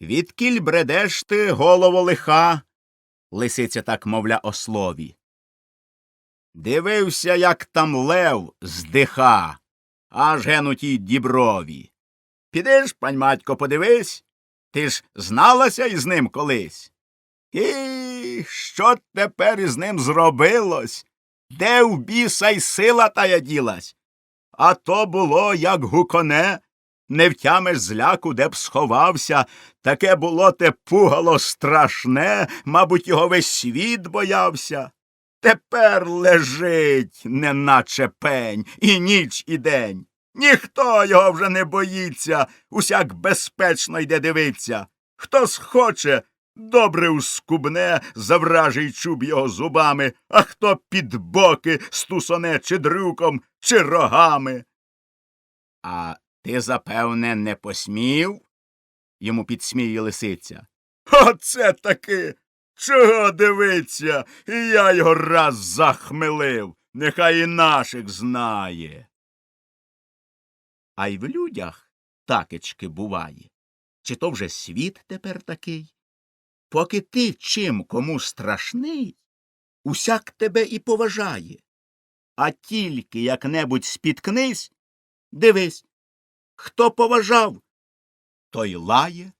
Відкіль бредеш ти, голово лиха? Лисиця так мовля ослові. Дивився, як там лев здиха, аж генутій діброві. Підеш, пань матько, подивись, ти ж зналася із ним колись. І що тепер із ним зробилось? Де в біса й сила тая ділась? А то було, як гуконе, не втямиш зляку, де б сховався, таке було те пугало страшне, мабуть, його весь світ боявся. Тепер лежить, неначе пень, і ніч, і день. Ніхто його вже не боїться, усяк безпечно йде дивиться. Хто схоче, добре ускубне, завражий чуб його зубами, а хто під боки стусоне чи дрюком, чи рогами. А ти, запевне, не посмів? йому підсміє лисиця. Оце таки. Чого дивиться? І я його раз захмелив. Нехай і наших знає. А й в людях такечки буває. Чи то вже світ тепер такий? Поки ти чим кому страшний, усяк тебе і поважає. А тільки як-небудь спіткнись, дивись, хто поважав, той лає,